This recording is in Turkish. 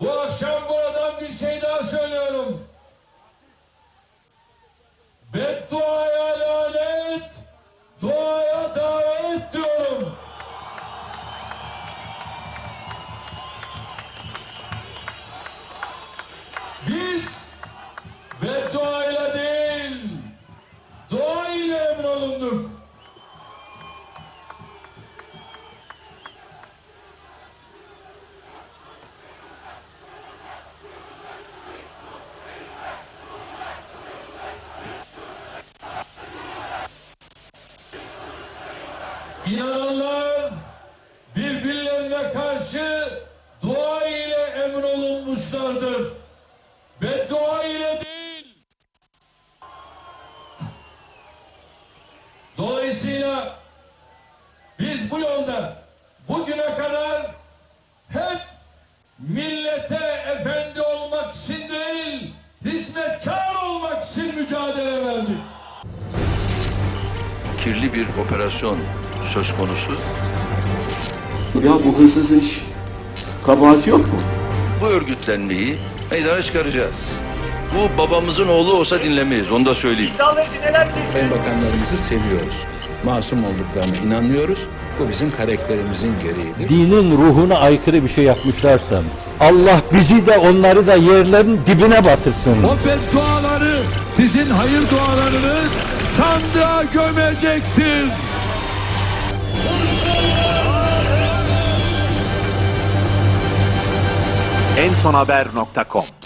Bu akşam buradan bir şey daha söylüyorum. Bedduaya İnananlar birbirlerine karşı dua ile emrolunmuşlardır. Beddua ile değil. Dolayısıyla biz bu yolda bugüne kadar hep millete efendi olmak için değil, hizmetkar olmak için mücadele verdik. Kirli bir operasyon söz konusu. Ya bu hırsızın iş kabahati yok mu? Bu örgütlenmeyi meydana çıkaracağız. Bu babamızın oğlu olsa dinlemeyiz, onu da sayın Sayın bakanlarımızı seviyoruz. Masum olduklarına inanıyoruz. Bu bizim karakterimizin gereğidir. dinin ruhuna aykırı bir şey yapmışlarsa Allah bizi de onları da yerlerin dibine batırsın. O bedduaları sizin hayır dualarınız sandığa gömecektir. ensonhaber.com